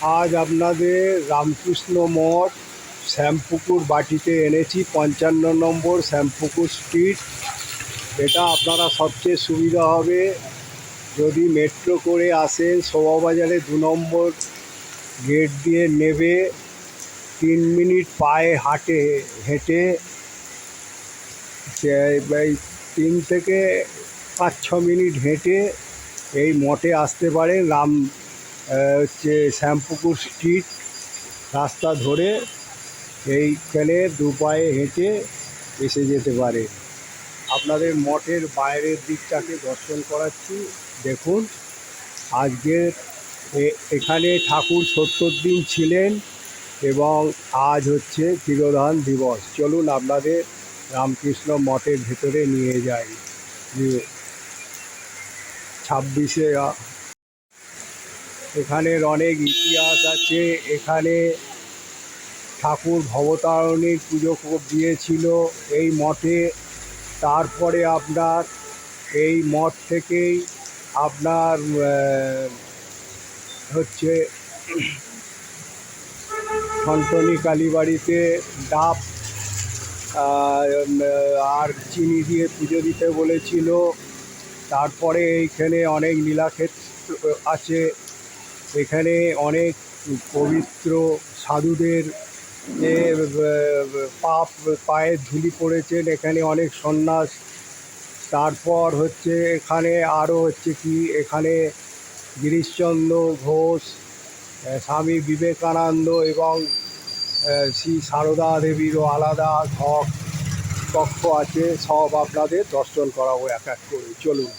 আজ আপনাদের রামকৃষ্ণ মঠ শ্যামপুকুর বাটিতে এনেছি, পঞ্চান্ন নম্বর শ্যামপুকুর স্ট্রিট। এটা আপনারা সবচেয়ে সুবিধা হবে। যদি মেট্রো করে আসেন, শোভাবাজারে দু নম্বর গেট দিয়ে নেবে। তিন মিনিট পায়ে হাঁটে, হেঁটে তিন থেকে পাঁচ ছ মিনিট হেঁটে এই মঠে আসতে পারেন। রাম হচ্ছে শ্যামপুকুর স্ট্রিট রাস্তা ধরে এইখানে দু পায়ে হেঁটে এসে যেতে পারে। আপনাদের মঠের বাইরের দিকটাকে দর্শন করাচ্ছি। দেখুন আজকের এ- এখানে ঠাকুর সত্তর দিন ছিলেন এবং আজ হচ্ছে তিরোধান দিবস। চলুন আপনাদের রামকৃষ্ণ মঠের ভেতরে নিয়ে যাই। ছাব্বিশে এখানের অনেক ইতিহাস আছে। এখানে ঠাকুর ভবতারণীর পুজো দিয়েছিল এই মঠে। তারপরে আপনার এই মঠ থেকেই আপনার হচ্ছে ঠনটনি কালীবাড়িতে ডাব আর চিনি দিয়ে পুজো দিতে বলেছিল। তারপরে এইখানে অনেক নীলাক্ষেত্র আছে। এখানে অনেক পবিত্র সাধুদের পাপ পায়ের ধুলি পড়েছেন। এখানে অনেক সন্ন্যাস। তারপর হচ্ছে এখানে আরও হচ্ছে কি, এখানে গিরিশচন্দ্র ঘোষ স্বামী বিবেকানন্দ এবং শ্রী সারদা দেবীরও আলাদা ঘর কক্ষ আছে। সব আপনাদের দর্শন করাবো এক এক করে। চলুন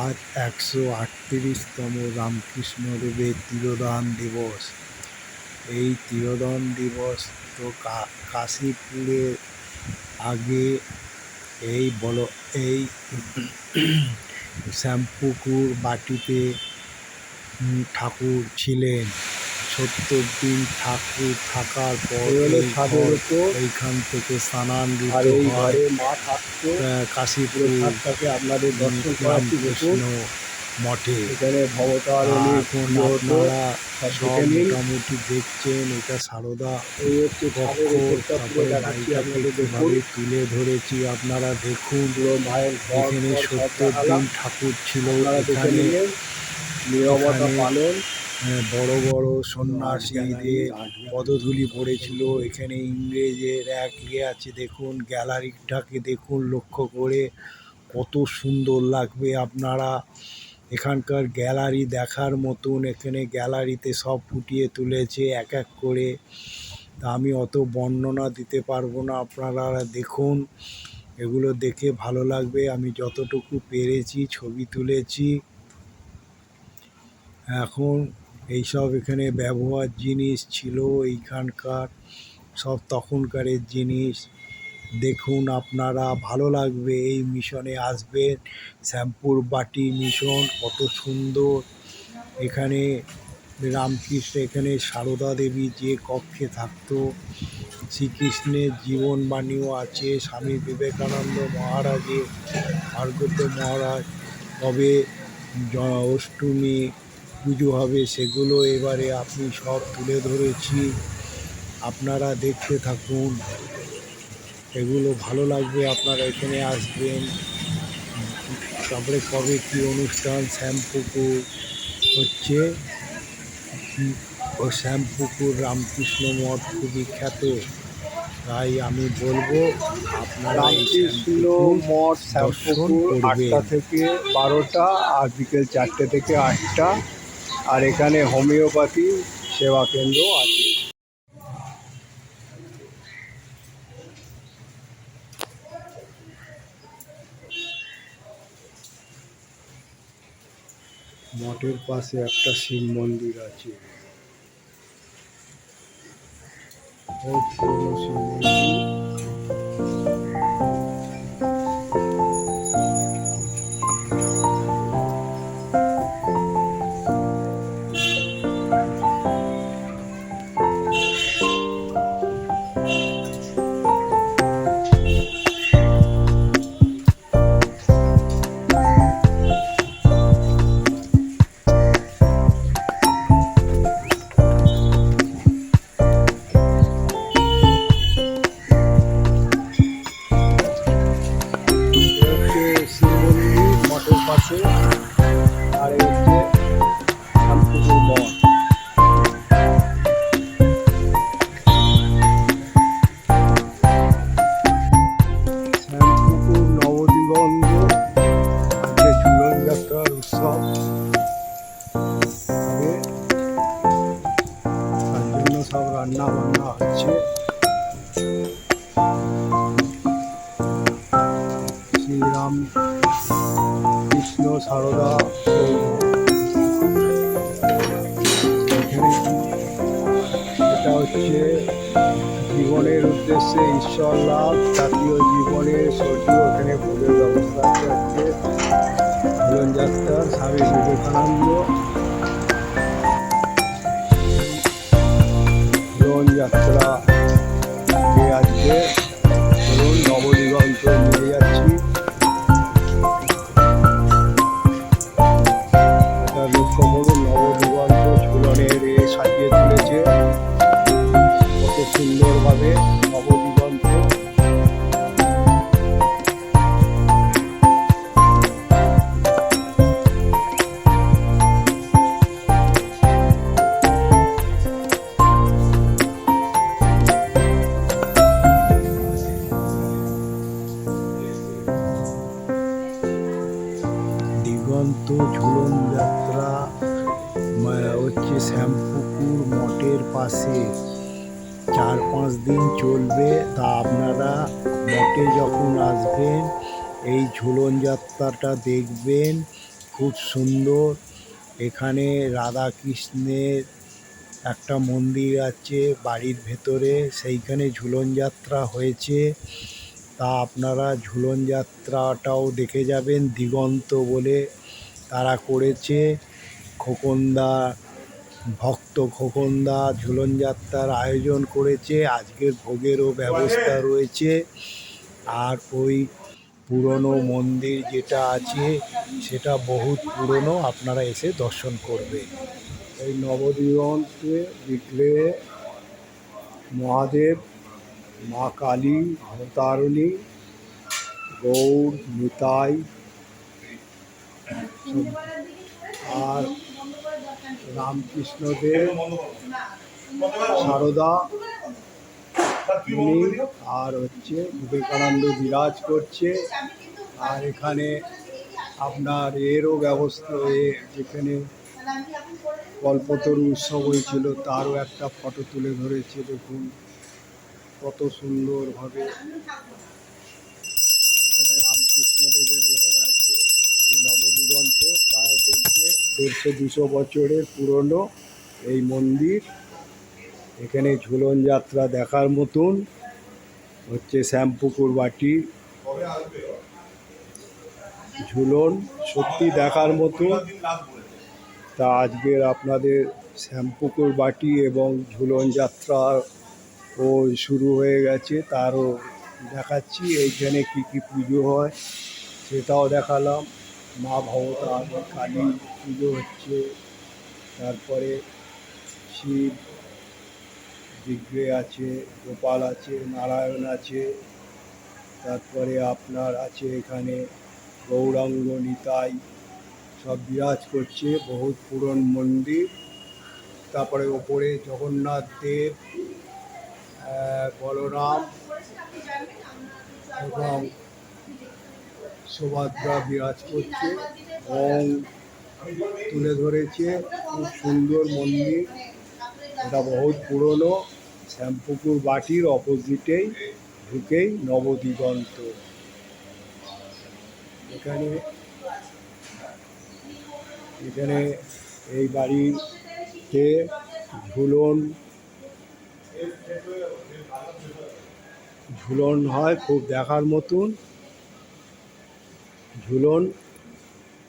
আজ একশো আটত্রিশতম রামকৃষ্ণদেবের তিরোধান দিবস। এই তিরোধান দিবস তো কা- কাশীপুরে আগে এই বল এই শ্যামপুকুর বাটিতে ঠাকুর ছিলেন। সত্তর দিন ঠাকুর থাকার পর। এইখান থেকে আহ, কাশীপুর আপনাদের দর্শন রামকৃষ্ণ মঠে এখানে পুজো আপনারা সব মোটামুটি দেখছেন এটা সারদা এই হচ্ছে তারপরে তুলে ধরেছি আপনারা দেখুন। মায়ের এখানে সত্তর ঠাকুর ছিল এখানে। নীরবতা পালন। বড় বড় সন্ন্যাসীদের পদধূলি পড়েছিল। এখানে ইংরেজের এক ইয়ে আছে দেখুন গ্যালারিটাকে দেখুন লক্ষ্য করে। কত সুন্দর লাগবে আপনারা। এখানকার গ্যালারি দেখার মতন এখানে গ্যালারিতে সব ফুটিয়ে তুলেছে, এক এক করে। তা আমি অত বর্ণনা দিতে পারব না, আপনারা দেখুন। এগুলো দেখে ভালো লাগবে, আমি যতটুকু পেরেছি, ছবি তুলেছি। এখন এইসব এখানে ব্যবহার জিনিস ছিল, এইখানকার সব তখনকারের জিনিস। দেখুন আপনারা, ভালো লাগবে এই মিশনে আসবেন। শ্যামপুর বাটি মিশন, কত সুন্দর। এখানে রামকৃষ্ণ, এখানে সারদা দেবী যে কক্ষে থাকতো, শ্রীকৃষ্ণের জীবনবাণীও আছে, স্বামী বিবেকানন্দ মহারাজের ভার্গব মহারাজ। কবে অষ্টমী পুজো হবে, সেগুলো এবারে আপনি সব তুলে ধরেছি। আপনারা দেখতে থাকুন। এগুলো ভালো লাগবে আপনারা এখানে আসবেন। তারপরে কবে কী অনুষ্ঠান শ্যামপুকুর হচ্ছে। ও শ্যামপুকুর রামকৃষ্ণ মঠ খুবই খ্যাত তাই আমি বলব আপনারা রামকৃষ্ণ মঠ শ্যামপুকুর আটটা থেকে বারোটা আর বিকেল চারটে থেকে আটটা। আর এখানে হোমিওপ্যাথি সেবা কেন্দ্র আছে। মঠের পাশে একটা শিব মন্দির আছে। শিব মন্দির। শ্রীরাম কৃষ্ণ সারদা এটা হচ্ছে জীবনের উদ্দেশ্যে ঈশ্বর লাভ, জাতীয় জীবনের সর্দি ওখানে ভোগের ব্যবস্থা আছে জীবনযাত্রা স্বামী বিবেকানন্দ। জীবনযাত্রা আজকে সুন্দরভাবে নবদিগন্ত যাত্রাটা দেখবেন, খুব সুন্দর। এখানে রাধা কৃষ্ণের একটা মন্দির আছে বাড়ির ভেতরে, সেইখানে ঝুলন যাত্রা হয়েছে। তা আপনারা ঝুলন যাত্রাটাও দেখে যাবেন, দিগন্ত বলে তারা করেছে। খোকনদা, ভক্ত খোকনদা ঝুলন যাত্রার আয়োজন করেছে। আজকের ভোগেরও ব্যবস্থা রয়েছে। আর ওই পুরনো মন্দির যেটা আছে, সেটা বহুত পুরনো, আপনারা এসে দর্শন করবে এই নবদিগন্তে বিগ্রে মহাদেব, মা কালী ভবতারিণী গৌর, নিতাই, আর রামকৃষ্ণদেব, সারদা উনি আর হচ্ছে বিবেকানন্দ বিরাজ করছে আর এখানে আপনার এরও ব্যবস্থা যেখানে কল্পতরু উৎসব হয়েছিল তারও একটা ফটো তুলে ধরেছে দেখুন কত সুন্দরভাবে। এখানে রামকৃষ্ণদেবের হয়ে আছে এই নবদিগন্ত প্রায় বলতে দেড়শো দুশো বছরের পুরনো এই মন্দির। এখানে ঝুলন যাত্রা দেখার মতন হচ্ছে শ্যামপুকুর বাটি। ঝুলন সত্যি দেখার মতো। তা আজকের আপনাদের শ্যামপুকুর বাটি এবং ঝুলন যাত্রা ও শুরু হয়ে গেছে, তারও দেখাচ্ছি এইখানে কী কী পুজো হয়, সেটাও দেখালাম। মা ভবতার কালী পুজো হচ্ছে, তারপরে শিব বিগ্রে আছে, গোপাল আছে, নারায়ণ আছে, তারপরে আপনার আছে এখানে গৌরাঙ্গ, নিতাই, সব বিরাজ করছে, বহুত পুরন মন্দির। তারপরে ওপরে জগন্নাথ দেব বলরাম এবং সুভদ্রা বিরাজ করছে। এবং তুলে ধরেছে, খুব সুন্দর মন্দির। এটা বহুত পুরনো। শ্যামপুকুর বাটির অপোজিটেই ঢুকেই নবদিগন্ত। এখানে এখানে এই বাড়িতে ঝুলন ঝুলন হয় খুব দেখার মতন। ঝুলন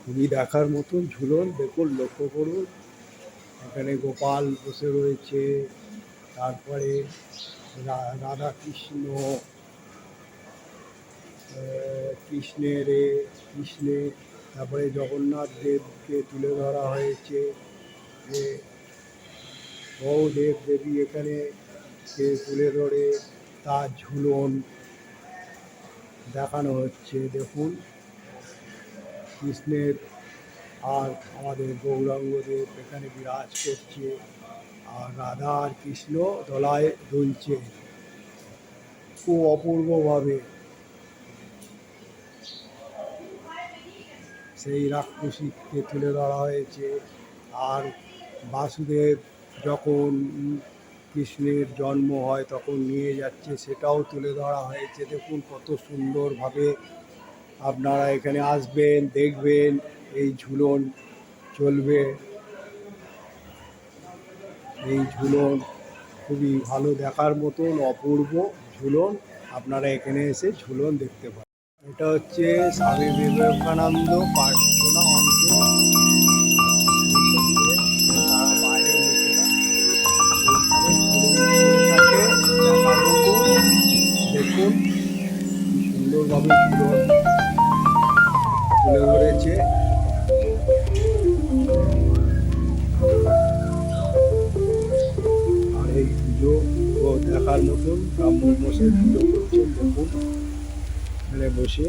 খুবই দেখার মতন। ঝুলন দেখুন লক্ষ্য করুন। এখানে গোপাল বসে রয়েছে, তারপরে রাধা কৃষ্ণ কৃষ্ণের এ কৃষ্ণের তারপরে জগন্নাথ দেবকে তুলে ধরা হয়েছে। যে বহু দেব দেবী এখানে কে তুলে ধরে তার ঝুলন দেখানো হচ্ছে। দেখুন, কৃষ্ণের আর আমাদের গৌরাঙ্গদেব এখানে বিরাজ করছে। আর রাধা আর কৃষ্ণ দলায় দুলছে। খুব অপূর্বভাবে। সেই রাক্ষসীকে তুলে ধরা হয়েছে। আর বাসুদেব যখন কৃষ্ণের জন্ম হয় তখন নিয়ে যাচ্ছে, সেটাও তুলে ধরা হয়েছে। দেখুন কত সুন্দরভাবে আপনারা এখানে আসবেন, দেখবেন। এই ঝুলন চলবে। এই ঝুলন খুবই ভালো দেখার মতন অপূর্ব ঝুলন। আপনারা এখানে এসে ঝুলন দেখতে পারেন। এটা হচ্ছে স্বামী বিবেকানন্দ প্রার্থনা অঙ্ক দেখুন সুন্দরভাবে ঝুলন তুলে ধরেছে। দেখার মতন ব্রাহ্মণ বসে পুজো করছে দেখুন। বসে।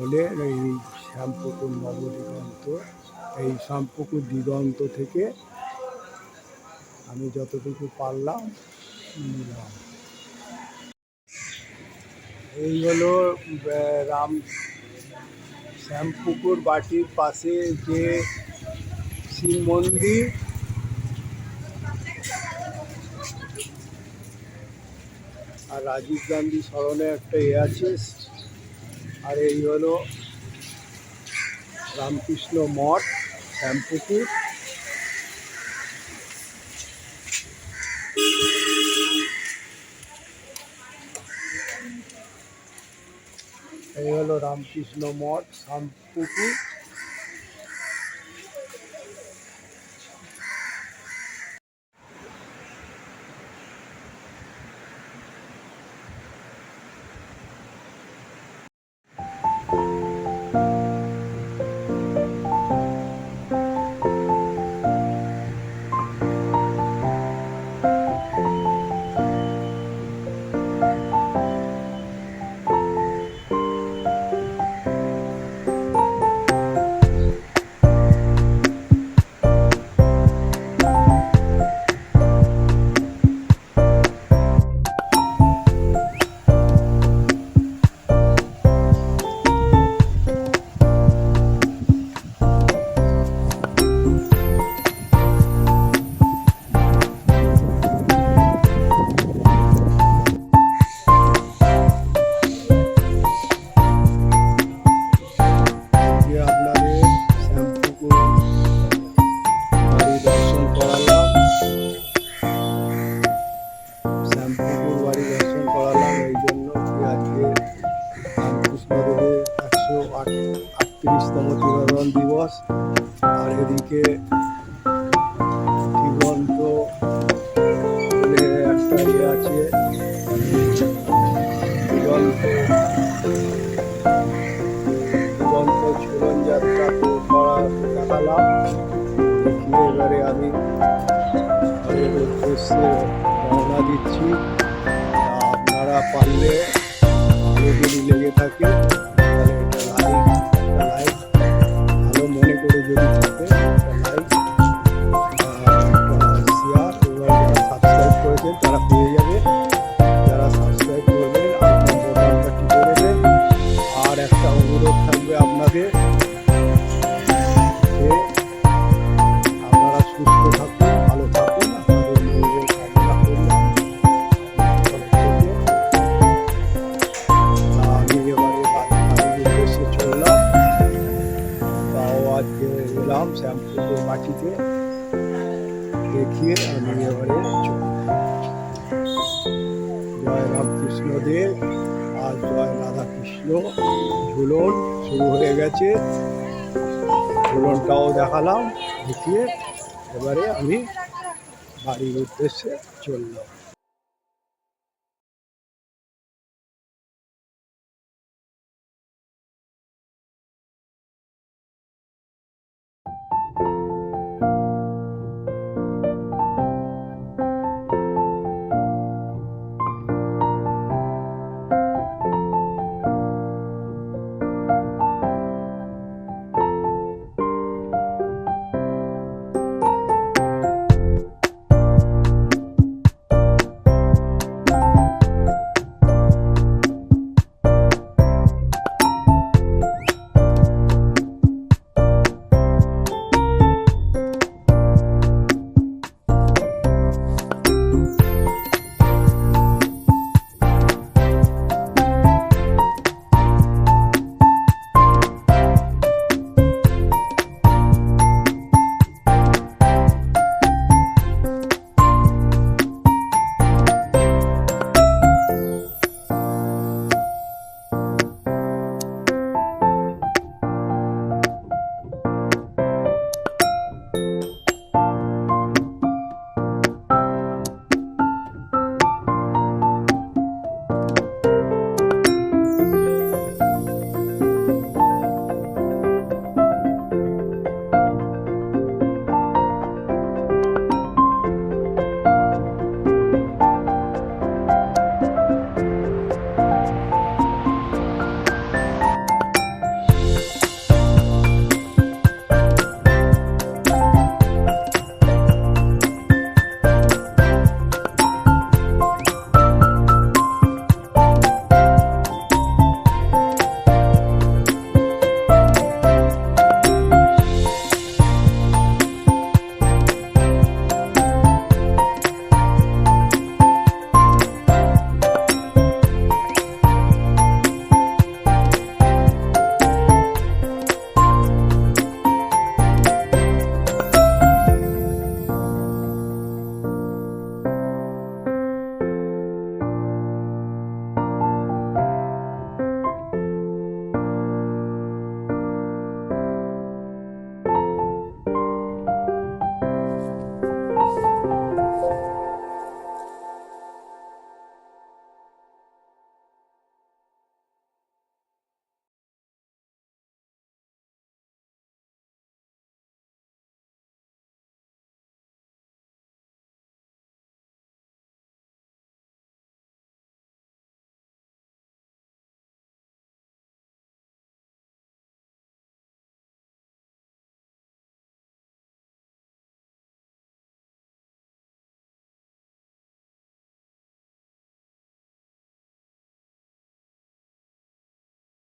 বলে এই শ্যামপুকুর নবদিগন্ত, এই শ্যামপুকুর দিগন্ত থেকে আমি যতটুকু পারলাম নিলাম। এই হলো রাম, শ্যামপুকুর বাটির পাশে যে শিব মন্দির, আর রাজীব গান্ধী স্মরণে একটা এ আছে আর এই হলো রামকৃষ্ণ মঠ শ্যামপুকুর। এই হলো রামকৃষ্ণ মঠ শ্যামপুকুর। বত্রিশতম তিরোধন দিবস, আর এদিকে দিগন্ত বলে একটা ইয়ে আছে, দিগন্ত দিগন্ত ঝুলন যাত্রা করা দিচ্ছি। আপনারা পারলে যদি লেগে থাকে ঝুলন শুরু হয়ে গেছে। ঝুলনটাও দেখালাম দেখিয়ে এবারে আমি বাড়ির উদ্দেশ্যে চললাম।